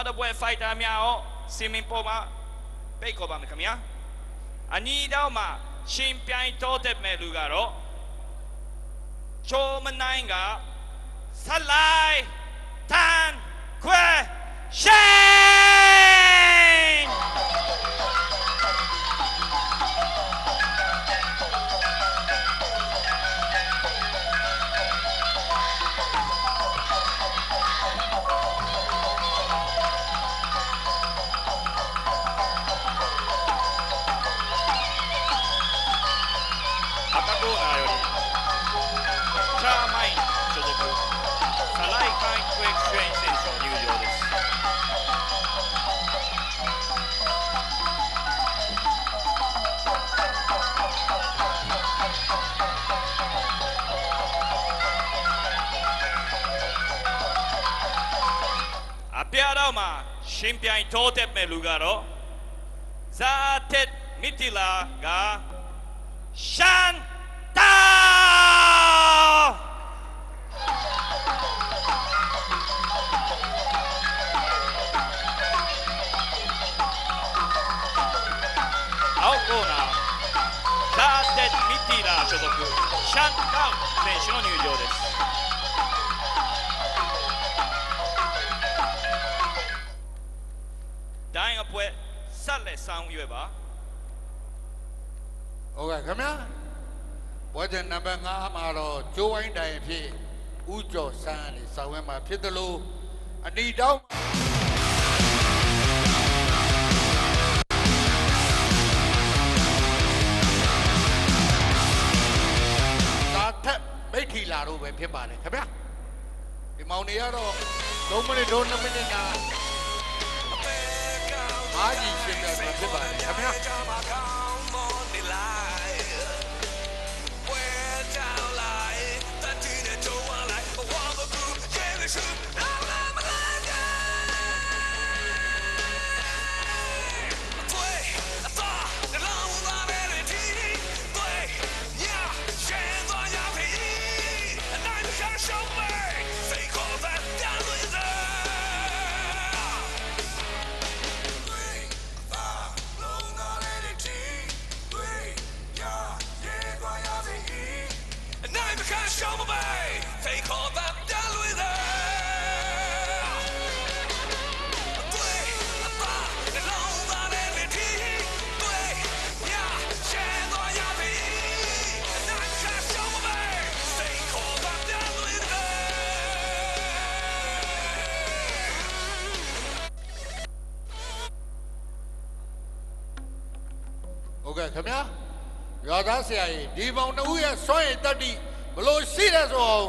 နောက်တစ်ပွဲ fighter များရောစီမင်ပေါ်မှာပိတ်ခေါ်ပါမယ်ခင်ဗျာအနီးတော့မှာရှင်ပြိုင်တော်တဲ့မဲ့လူကတော့ချိုမနိုင်ကဆက်လိုက်တန်ခွဲရှိ ရှင်ပြိုင်တိုးတက် ကဲ့ခင်ဗျာဘောကျန်နံပါတ်5မှာတော့ကျိုးဝိုင်းတိုင်ဖြစ်ဥကျော်ဆန်းကနေဆောင်ရွက်မှာဖြစ်တယ်လို့အနီတောင်းသာထက်မိထီလာတို့ပဲဖြစ်ပါတယ်ခင်ဗျာဒီမောင်တွေကတော့3မိနစ်တော့2မိနစ်နာအားကြီးရှင်းပြမှာဖြစ်ပါတယ်ခင်ဗျာ ช来วไล周恩来，我นที่ไခင်ဗျာရွာသားဆရာကြီးဒီပေါင်တစ်ဦးရဲ့စွန့်ရည်တက်တိဘလို့ရှိတယ်ဆိုတော့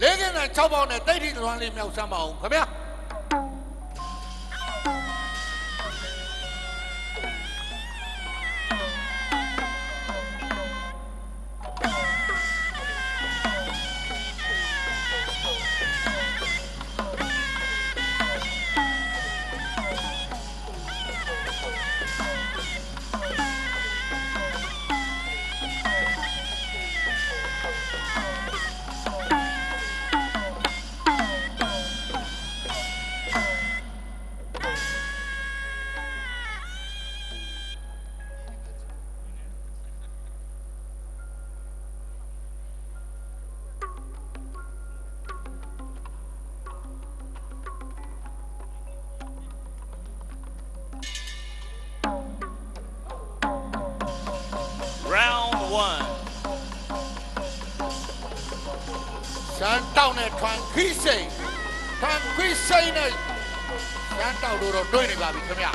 လေးကင်းနဲ့6ပေါင်နဲ့တိတ်ထိသွမ်းလေးမြောက်စမ်းပါအောင်ခင်ဗျာ စမ်းတောက်နဲ့ထွန်ခိစိန်ထွန်ခိစိန်နဲ့စမ်းတောက်လို့တော့တွင်းနေပါပြီခင်ဗျာ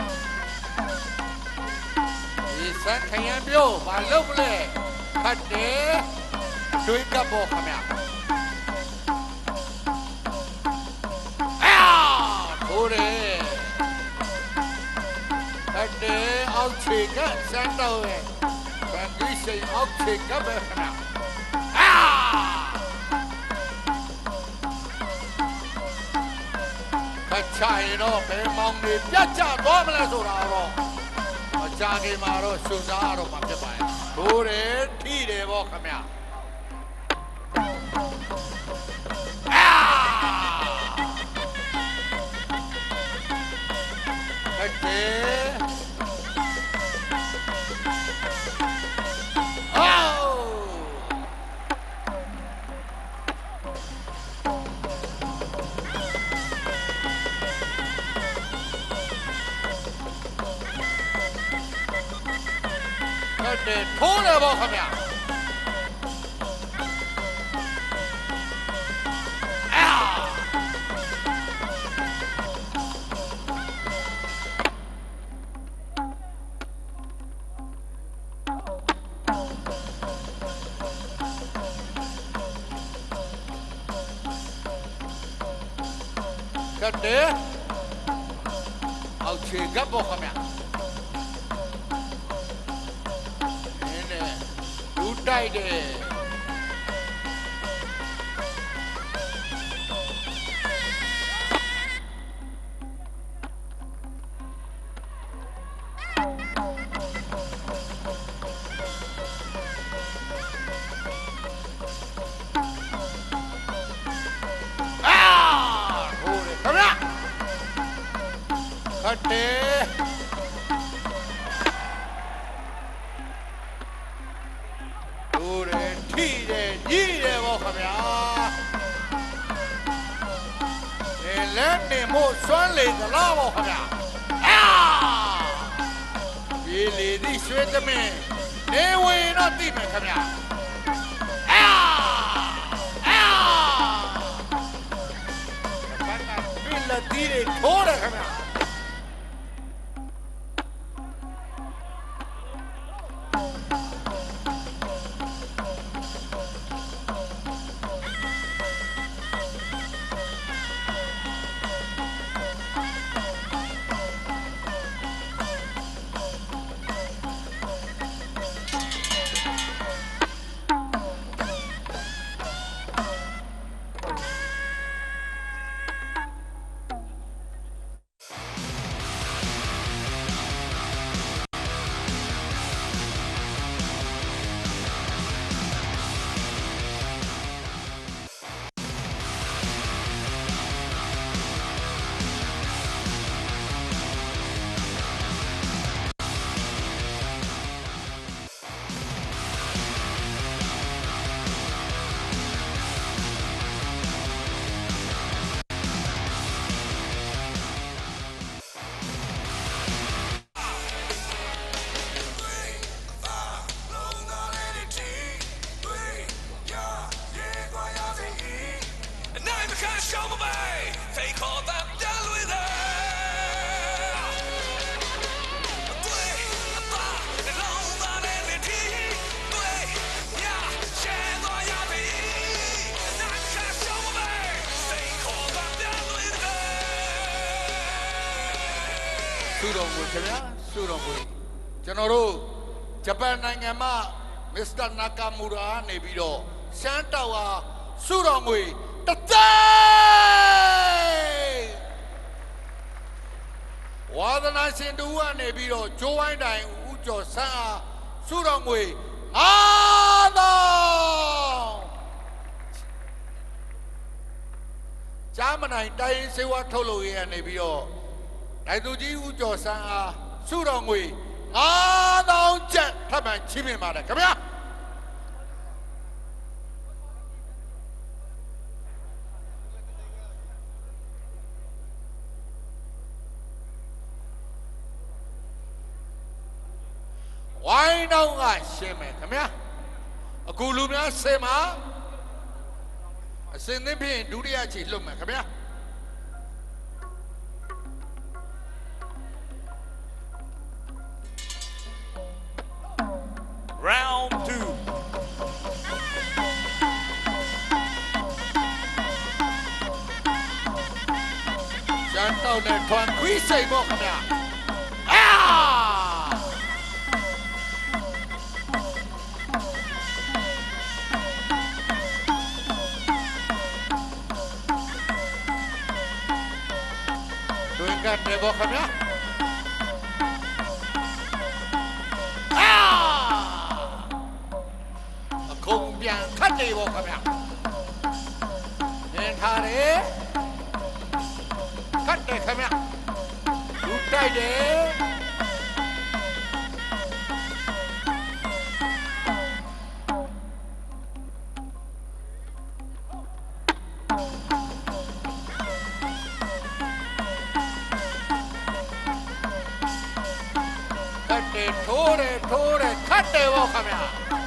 ဒီစမ်းခရမ်းပြောမလုပ်မလဲဖတ်တယ်တွင်းကပ် ခက်ချရင်တော့ဘယ်မောင်တွေပြတ်ကျသွားမလဲဆိုတာတော့မကြခင်မှာတော့စူစားရတော့မှာဖြစ်ပါရဲ့ဘိုးတယ်ထိတယ်ဗောခမအာခ ကတ်တယ်အော ထိတယ်ညိတယ်ဗောခမရလေလက်နေမို့စွမ်းလေသလားဗောခမရအာဒီလေဒီရွှေသမင်းနေဝင်တော့သိမယ်ခမရအာအာဘာကပြလက်တီးတွေထိုးတယ်ခင်ဗျာ တော်ကိုခင်ဗျာစုတော်ကိုကျွန်တော်တို့ဂျပန်နိုင်ငံမှာမစ္စတာနာကာမူရာနေပြီးတော့ရှမ်းတောက်ဟာစုတော်ငွေတစ်သိန်းဝါသနာရှင်တူကနေပြီးတော့ဂျိုးဝိုင်းတိုင်ဦးကျော်ဆန်းအားစုတော်ငွေအားသောင်းကြားမနိုင်တိုင်းစေဝါထုတ်လို့ရနေပြီးတော့ đại tu ကြီးဦးကျော်ဆန်းအားစုတော်ငွေ9000ကျပ်ထပ်မံချီးမြှင့်ပါတယ်ခင်ဗျာဝိုင်းတော့ကရှင်းမယ်ခင်ဗျာအခုလူများဆင်မှာအစင်သင်းဖြင့်ဒုတိယချီလွတ်မယ်ခင်ဗျာ ကျန်တော့နဲ့ထွန်ခွီးစိတ်ပေါ့ခင်ဗျာအာတွင်ကနေ ပေါ့ခင်ဗျာအာအခုံပြန်ခတ်နေပေါ့ခင်ဗျာနေထားတယ်ခတ်တ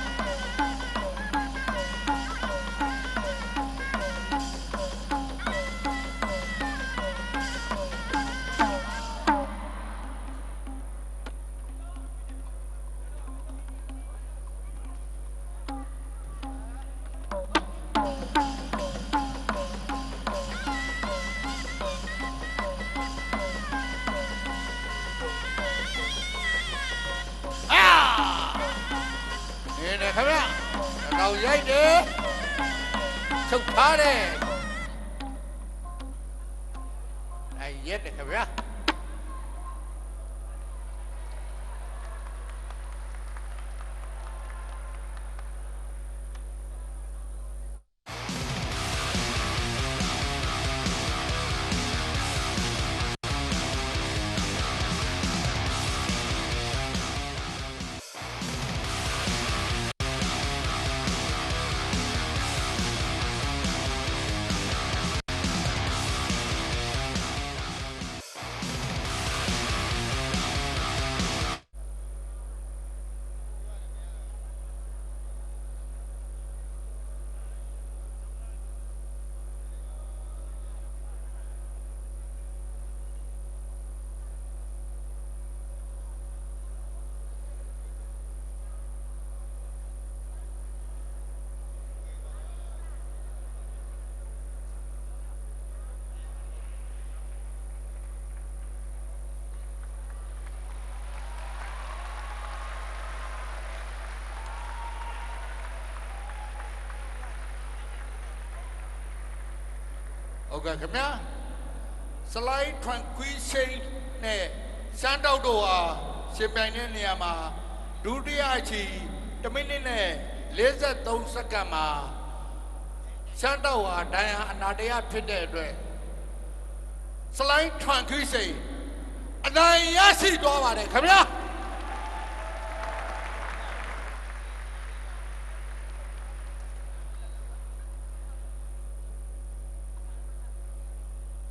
ချုပ်ထား ဟုတ်ကဲ့ခင်ဗျာစလိုက် tranquility နဲ့စမ်းတောက်တို့ဟာရှင်ပြိုင်တဲ့နေရာမှာဒုတိယအချီ1မိနစ်နဲ့53စက္ကန့်မှာစမ်းတောက်ဟာဒိုင်ဟာအနာတရဖြစ်တဲ့အတွက်စလိုက် tranquility အနိုင်ရရှိသွားပါတယ်ခင်ဗျာ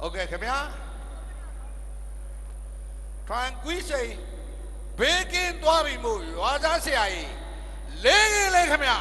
ဟုတ်ကဲ့ခင်ဗျာ tranquility ဘေးကင်းသွားပြီမို့ရွာသားဆရာကြီးလေးကလေးခင်ဗျာ